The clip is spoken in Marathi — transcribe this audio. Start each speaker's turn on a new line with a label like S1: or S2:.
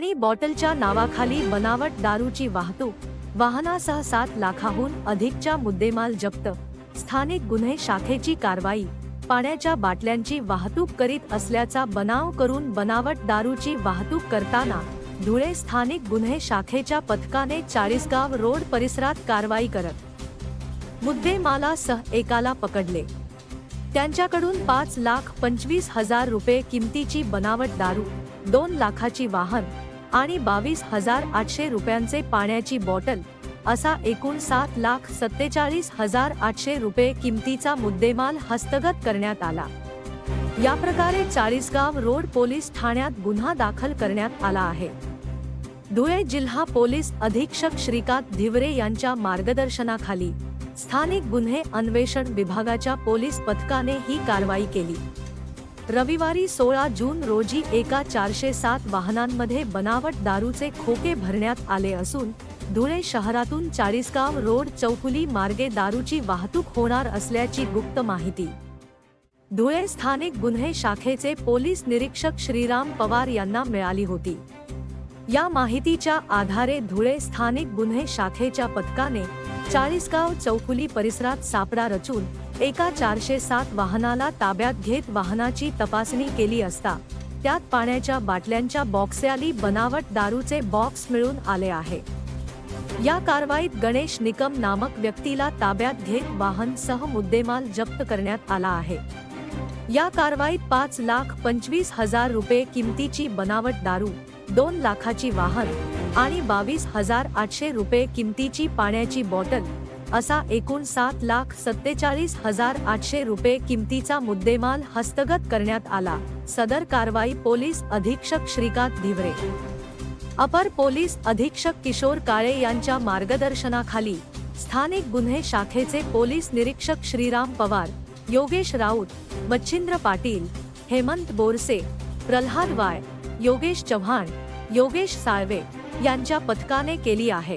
S1: पाणी बॉटलच्या नावाखाली बनावट दारूची वाहतूक वाहनासह सात लाखाहून अधिकच्या मुद्देमाल जप्त. स्थानिक गुन्हे शाखेची कारवाई पाण्याच्या बाटल्यांची वाहतूक करीत असल्याचा बनाव करून बनावट दारूची वाहतूक करताना धुळे स्थानिक गुन्हे शाखेच्या पथकाने चाळीसगाव रोड परिसरात कारवाई करत मुद्देमालासह एकाला पकडले. त्यांच्याकडून पाच लाख पंचवीस हजार रुपये किमतीची बनावट दारू दोन लाखाची वाहन आणि बावीस हजार आठशे रुपयांचे पाण्याची बॉटल असा एकूण सात लाख सत्तेचाळीस हजार आठशे रुपये किमतीचा मुद्देमाल हस्तगत करण्यात आला. या प्रकारे चाळीसगाव रोड पोलीस ठाण्यात गुन्हा दाखल करण्यात आला आहे. धुळे जिल्हा पोलीस अधीक्षक श्रीकांत धिवरे यांच्या मार्गदर्शनाखाली स्थानिक गुन्हे अन्वेषण विभागाच्या पोलीस पथकाने ही कारवाई केली. रविवारी सोळा जून रोजी एका चारशे सात वाहनांमध्ये बनावट दारूचे खोके भरण्यात आले असून धुळे शहरातून चाळीसगाव रोड चौफुली मार्गे दारूची वाहतूक होणार असल्याची गुप्त माहिती. धुळे स्थानिक गुन्हे शाखेचे पोलीस निरीक्षक श्रीराम पवार यांना मिळाली होती. या माहितीच्या आधारे धुळे स्थानिक गुन्हे शाखेच्या पथकाने चाळीसगाव चौफुली परिसरात सापडा रचून एका चारशे सात वाहनाला ताब्यात घेत वाहनाची तपासणी केली असता त्यात पाण्याच्या बाटल्यांच्या बॉक्सयाली बनावट दारूचे बॉक्स मिळून आले आहे. या कारवाईत गणेश निकम नामक व्यक्तीला ताब्यात घेत वाहन सह मुद्देमाल जप्त करण्यात आला आहे. या कारवाईत पाच लाख पंचवीस हजार रुपये किमतीची बनावट दारू दोन लाखाची वाहन आणि बावीस हजार आठशे रुपये किमतीची पाण्याची बॉटल असा एकूण सात लाख सत्तेचाळीस हजार आठशे रुपये किमतीचा मुद्देमाल हस्तगत करण्यात आला. सदर कारवाई पोलीस अधीक्षक श्रीकांत धिवरे अपर पोलीस अधीक्षक किशोर काळे यांच्या मार्गदर्शनाखाली स्थानिक गुन्हे शाखेचे पोलीस निरीक्षक श्रीराम पवार योगेश राऊत मच्छिंद्र पाटील हेमंत बोरसे प्रल्हाद वाय योगेश चव्हाण योगेश साळवे यांच्या पथकाने केली आहे.